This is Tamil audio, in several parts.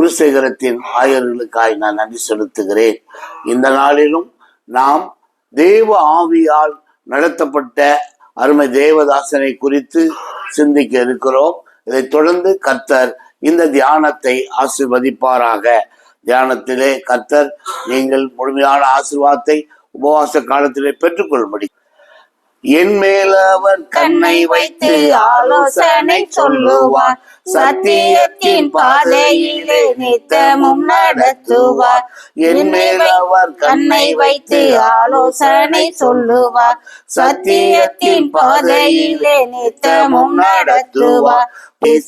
குருசேகரத்தின் ஆயர்களுக்காய் நான் நன்றி செலுத்துகிறேன். இந்த நாளிலும் நாம் தேவ ஆவியால் நடத்தப்பட்ட அருமை தேவதாசனை குறித்து சிந்திக்க இருக்கிறோம். இதைத் தொடர்ந்து கர்த்தர் இந்த தியானத்தை ஆசிர்வதிப்பாராக. தியானத்திலே கர்த்தர் நீங்கள் முழுமையான ஆசிர்வாதத்தை உபவாச காலத்திலே பெற்றுக்கொள்ளும்படி என் மேல் அவர் கண்ணை வைத்து ஆலோசனை சொல்லுவார். சத்தியத்தின் பாதையிலே நித்தமும் நடத்துவார். என் மேல் அவர் கண்ணை வைத்து ஆலோசனை சொல்லுவார். சத்தியத்தின் பாதையிலே நித்தமும் நடத்துவார்.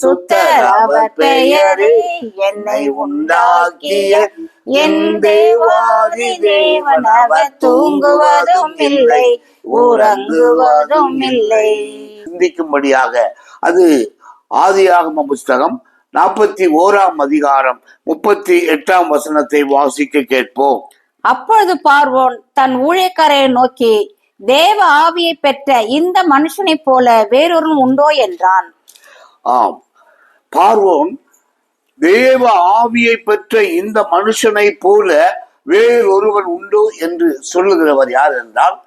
சுத்தர் அவர் பெயரே என்னை உண்டாக்கிய என் தேவாதி தேவன் அவர் தூங்குவதும் இல்லை. உறங்குவதும் இல்லை சிந்திக்கும்படியாக அது ஆதியாகம புஸ்தகம் நாற்பத்தி ஓராம் அதிகாரம் முப்பத்தி எட்டாம் வசனத்தை வாசிக்க கேட்போம். அப்பொழுது பார்வோன் தன் ஊழியக்காரரை நோக்கி தேவ ஆவியை பெற்ற இந்த மனுஷனைப் போல வேறொரு உண்டோ? என்றான். ஆம். பார்வோன் தேவ ஆவியை பெற்ற இந்த மனுஷனை போல வேறொருவன் உண்டு? என்று சொல்லுகிறவர் யார் என்றால்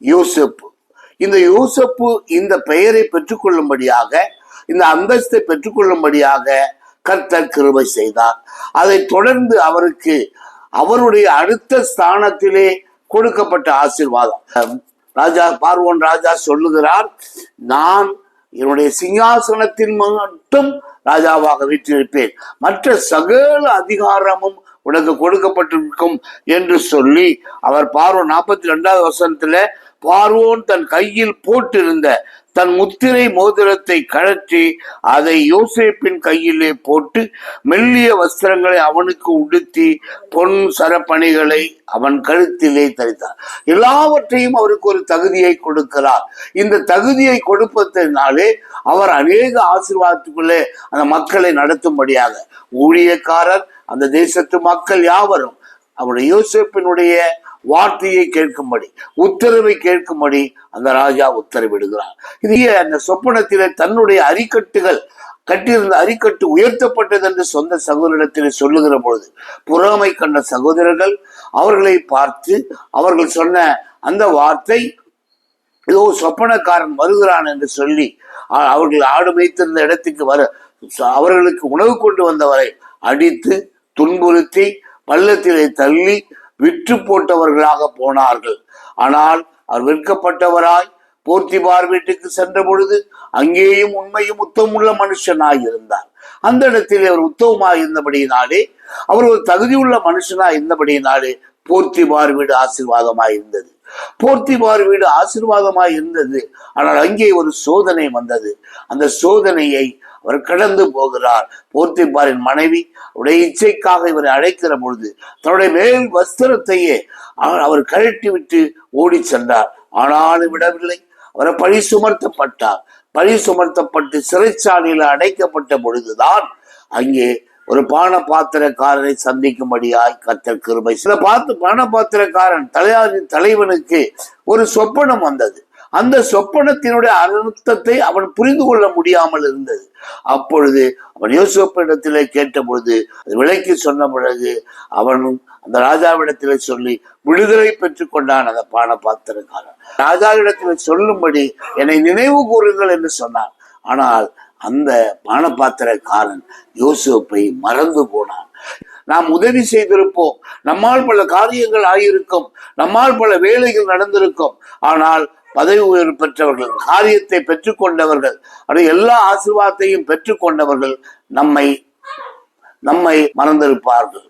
யூசப். இந்த யூசப்பு இந்த பெயரை பெற்றுக்கொள்ளும்படியாக இந்த அந்தஸ்தை பெற்றுக்கொள்ளும்படியாக கர்த்தர் கிருபை செய்தார். அதைத் தொடர்ந்து அவருக்கு அவருடைய அடுத்த ஸ்தானத்திலே கொடுக்கப்பட்ட ஆசீர்வாதம். ராஜா பார்வோன் ராஜா சொல்லுகிறார் நான் என்னுடைய சிங்காசனத்தில் மட்டும் ராஜாவாக வீற்றிருப்பேன். மற்ற சகல அதிகாரமும் உனக்கு கொடுக்கப்பட்டிருக்கும் என்று சொல்லி அவர் பார்வோன் நாற்பத்தி ரெண்டாவது வசனத்துல பார்வோன் தன் கையில் போட்டிருந்த தன் முத்திரை மோதிரத்தை கழற்றி அதை யோசேப்பின் கையிலே போட்டு மெல்லிய வஸ்திரங்களை அவனுக்கு உடுத்தி பொன் சரப்பணிகளை அவன் கழுத்திலே தரித்தார். எல்லாவற்றையும் அவருக்கு ஒரு தகுதியை கொடுக்கிறார். இந்த தகுதியை கொடுப்பதனாலே அவர் அநேக ஆசீர்வாதத்துக்குள்ளே அந்த மக்களை நடத்தும்படியாக ஊழியக்காரர் அந்த தேசத்து மக்கள் யாவரும் அவருடைய யோசேப்பினுடைய வார்த்தையை கேட்கும்படி உத்தரவை கேட்கும்படி அந்த ராஜா உத்தரவிடுகிறார். இது அந்த சொப்பனத்திலே தன்னுடைய அரிக்கட்டுகள் கட்டியிருந்த அரிக்கட்டு உயர்த்தப்பட்டது என்று சொந்த சகோதரிடத்தில் சொல்லுகிற பொழுது புறாமை கண்ட சகோதரர்கள் அவர்களை பார்த்து அவர்கள் சொன்ன அந்த வார்த்தை ஏதோ சொப்பனக்காரன் வருகிறான் என்று சொல்லி அவர்கள் ஆடு வைத்திருந்த இடத்துக்கு வர அவர்களுக்கு உணவு கொண்டு வந்தவரை அடித்து துன்புறுத்தி பள்ளத்திலே தள்ளி விற்று போட்டவர்களாக போனார்கள். ஆனால் அவர் விற்கப்பட்டவராய் போர்த்திபார் வீட்டுக்கு சென்ற பொழுது அங்கேயும் உண்மையும் உத்தமுள்ள மனுஷனாய் இருந்தார். அந்த இடத்தில் அவர் உத்தவமாய் இருந்தபடியினாலே அவர் ஒரு தகுதியுள்ள மனுஷனாய் இருந்தபடியினாலே போர்த்திபார் வீடு ஆசீர்வாதமாய் இருந்தது. போர்த்திபார் வீடு ஆசீர்வாதமாய் இருந்தது. ஆனால் அங்கே ஒரு சோதனை வந்தது. அந்த சோதனையை அவர் கடந்து போகிறார். போர்த்திப்பாரின் மனைவி அவருடைய இச்சைக்காக இவரை அழைக்கிற பொழுது தன்னுடைய மேல் வஸ்திரத்தையே அவர் கழட்டி விட்டு ஓடி சென்றார். ஆனாலும் விடவில்லை அவரை பழி சுமர்த்தப்பட்டார். பழி சுமர்த்தப்பட்டு சிறைச்சாலையில் அடைக்கப்பட்ட பொழுதுதான் அங்கே ஒரு பான பாத்திரக்காரரை சந்திக்கும்படியாய் கத்தர் கிருமை சில பார்த்து பான பாத்திரக்காரன் தலையாரின் தலைவனுக்கு ஒரு சொப்பனம் வந்தது. அந்த சொப்பனத்தினுடைய அர்த்தத்தை அவன் புரிந்து கொள்ள முடியாமல் இருந்தது. அப்பொழுது அவன் யோசிப்பிடத்திலே கேட்ட பொழுது அது விலைக்கு சொன்ன பிறகு அவனும் அந்த ராஜாவிடத்திலே சொல்லி விடுதலை பெற்றுக் கொண்டான் அந்த பான பாத்திரக்காரன் ராஜாவிடத்திலே சொல்லும்படி என்னை நினைவு கூறுங்கள் என்று சொன்னான். ஆனால் அந்த பானபாத்திரக்காரன் யோசேப்பை மறந்து போனான். நாம் உதவி செய்திருப்போம். நம்மால் பல காரியங்கள் ஆகியிருக்கும் நம்மால் பல வேலைகள் நடந்திருக்கும். ஆனால் பதவி உயர்வு பெற்றவர்கள் காரியத்தை பெற்றுக்கொண்டவர்கள் அப்படி எல்லா ஆசீர்வாதத்தையும் பெற்றுக்கொண்டவர்கள் நம்மை நம்மை மறந்திருப்பார்கள்.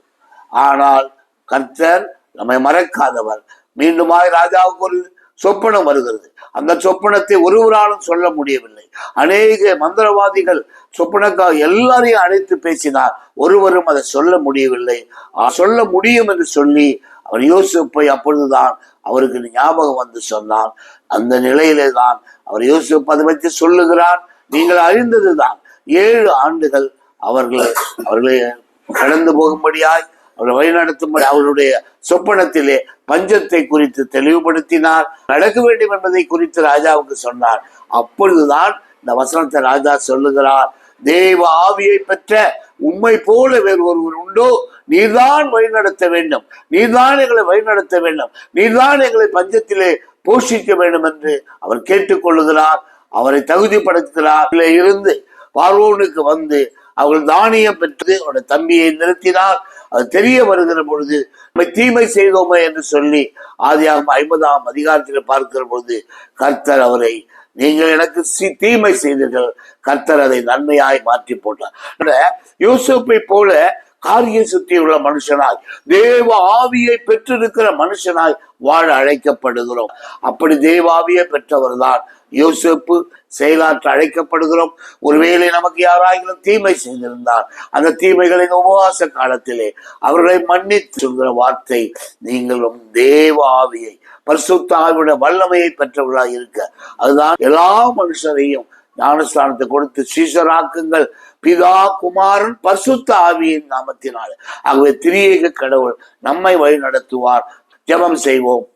ஆனால் கர்த்தர் நம்மை மறக்காதவர். மீண்டுமாய் ராஜாவுக்கு ஒரு சொப்பனம் வருகிறது. அந்த சொப்பனத்தை ஒருவராலும் சொல்ல முடியவில்லை. அநேக மந்திரவாதிகள் சொப்பனக்காக எல்லாரையும் அழைத்து பேசினார். ஒருவரும் அதை சொல்ல முடியவில்லை. சொல்ல முடியும் என்று சொல்லி அவர் யோசிப்பை அப்பொழுதுதான் அவருக்கு ஞாபகம் வந்து சொன்னார் அந்த நிலையிலே தான் அவர் யோசிப்பு அதை பற்றி சொல்லுகிறார். நீங்கள் அறிந்ததுதான். ஏழு ஆண்டுகள் அவர்களை அவர்களை கடந்து போகும்படியாய் அவரை வழிநடத்தும்படி அவருடைய சொப்பனத்திலே பஞ்சத்தை குறித்து தெளிவுபடுத்தினார். நடக்க வேண்டும் என்பதை குறித்து ராஜாவுக்கு சொன்னார். அப்பொழுதுதான் இந்த வசனத்தை ராஜா சொல்லுகிறார். தேவ ஆவியை பெற்ற உம்மை போல வேறு ஒருவர் உண்டோ? நீர்தான் வழிநடத்த வேண்டும். நீர்தான் எங்களை வழிநடத்த வேண்டும். நீர்தான் எங்களை பஞ்சத்திலே போஷிக்க வேண்டும் என்று அவர் கேட்டுக்கொள்ளுகிறார். அவரை தகுதிப்படுத்துகிறார். இருந்து பார்வோனுக்கு வந்து அவர்கள் தானியம் பெற்று அவருடைய தம்பியை நிறுத்தினார். அது தெரிய வருகிற பொழுது நம்ம தீமை செய்தோமே என்று சொல்லி ஆதியாகம் ஐம்பதாம் அதிகாரத்தில் பார்க்கிற பொழுது கர்த்தர் அவரை நீங்கள் எனக்கு சி- தீமை செய்தீர்கள். கர்த்தர் அதை நன்மையாய் மாற்றி போட்டார். யூசுப்பை போல காரிய சுத்தி உள்ள மனுஷனாய் தேவ ஆவியை பெற்றிருக்கிற மனுஷனாய் வாழ அழைக்கப்படுகிறோம். அப்படி தேவ ஆவியை பெற்றவர்தான் யோசிப்பு செயலாற்ற அழைக்கப்படுகிறோம். ஒருவேளை நமக்கு யாராயிலும் தீமை செய்திருந்தார் அந்த தீமைகளின் உபவாச காலத்திலே அவர்களை மன்னித்து வார்த்தை நீங்களும் தேவ ஆவியை பரிசுத்தாவிட வல்லமையை பெற்றவர்களாக இருக்க. அதுதான் எல்லா மனுஷரையும் ஞானஸ்தானத்தை கொடுத்து சீசராக்குங்கள். பிதா குமாரன் பரிசுத்த ஆவியின் நாமத்தினால். ஆகவே திரியேக கடவுள் நம்மை வழி நடத்துவார் ஜபம் செய்வோம்.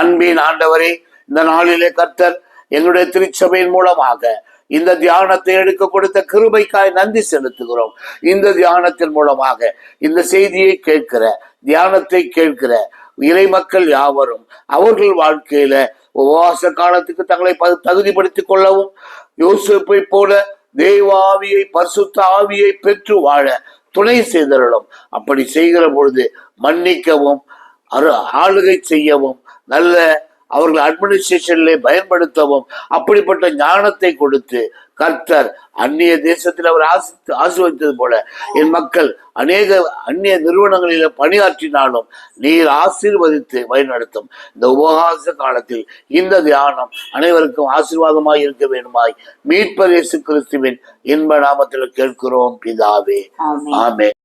அன்பின் ஆண்டவரே இந்த நாளிலே கர்த்தர் எங்களுடைய திருச்சபையின் மூலமாக இந்த தியானத்தை எடுக்க கொடுத்த கிருபைக்காய் நன்றி செலுத்துகிறோம். இந்த தியானத்தின் மூலமாக இந்த செய்தியை கேட்கிற தியானத்தை கேட்கிற இறை மக்கள் யாவரும் அவர்கள் வாழ்க்கையில உபவாச காலத்துக்கு தங்களை தகுதிப்படுத்திக் கொள்ளவும் யோசிப்பை போல தெய்வ ஆவியை பரிசுத்த ஆவியை பெற்று வாழ துணை செய்தரலும் அப்படி செய்கிற பொழுது மன்னிக்கவும் அரு ஆளுகை செய்யவும் நல்ல அவர்கள் அட்மினிஸ்ட்ரேஷன்ல பயன்படுத்தவும் அப்படிப்பட்ட ஞானத்தை கொடுத்து கர்த்தர் அந்நிய தேசத்தில் அவர் ஆசி ஆசிர்வதித்தது போல. என் மக்கள் அநேக அந்நிய நிறுவனங்களில பணியாற்றினாலும் நீர் ஆசீர்வதித்து வழிநடத்தும். இந்த உபவாச காலத்தில் இந்த தியானம் அனைவருக்கும் ஆசீர்வாதமாய் இருக்க வேண்டுமாய் மீட்பர் இயேசு கிறிஸ்துவின் இன்ப நாமத்தில் கேட்கிறோம் பிதாவே. ஆமென்.